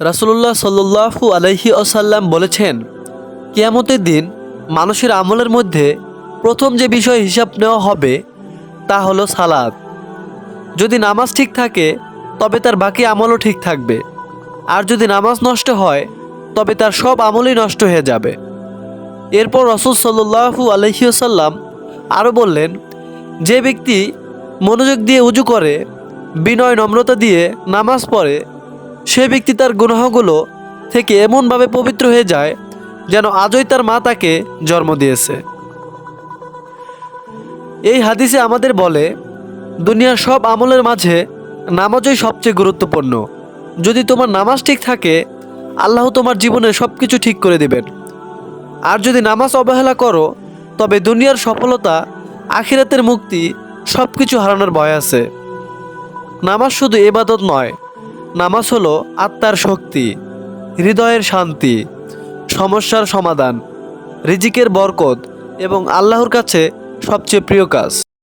রাসুলুল্লাহ সাল্লু আলহি আসাল্লাম বলেছেন, কিয়ামতের দিন মানুষের আমলের মধ্যে প্রথম যে বিষয় হিসাব নেওয়া হবে তা হলো সালাদ। যদি নামাজ ঠিক থাকে, তবে তার বাকি আমলও ঠিক থাকবে। আর যদি নামাজ নষ্ট হয়, তবে তার সব আমলই নষ্ট হয়ে যাবে। এরপর রসুল সাল্লু আলহিউসাল্লাম আরও বললেন, যে ব্যক্তি মনোযোগ দিয়ে উজু করে, বিনয় নম্রতা দিয়ে নামাজ পড়ে সে ব্যক্তি তার গুনাহগুলো থেকে এমনভাবে পবিত্র হয়ে যায় যেন আজই তার মা তাকে জন্ম দিয়েছে। এই হাদিসে আমাদের বলে, দুনিয়ার সব আমলের মাঝে নামাজই সবচেয়ে গুরুত্বপূর্ণ। যদি তোমার নামাজ ঠিক থাকে, আল্লাহ তোমার জীবনে সব কিছু ঠিক করে দেবেন। আর যদি নামাজ অবহেলা করো, তবে দুনিয়ার সফলতা, আখিরাতের মুক্তি সব কিছু হারানোর ভয় আছে। নামাজ শুধু এবাদত নয় নামাজ হলো আত্মার শক্তি, হৃদয়ের শান্তি, সমস্যার সমাধান, রিজিকের বরকত এবং আল্লাহর কাছে সবচেয়ে প্রিয় কাজ।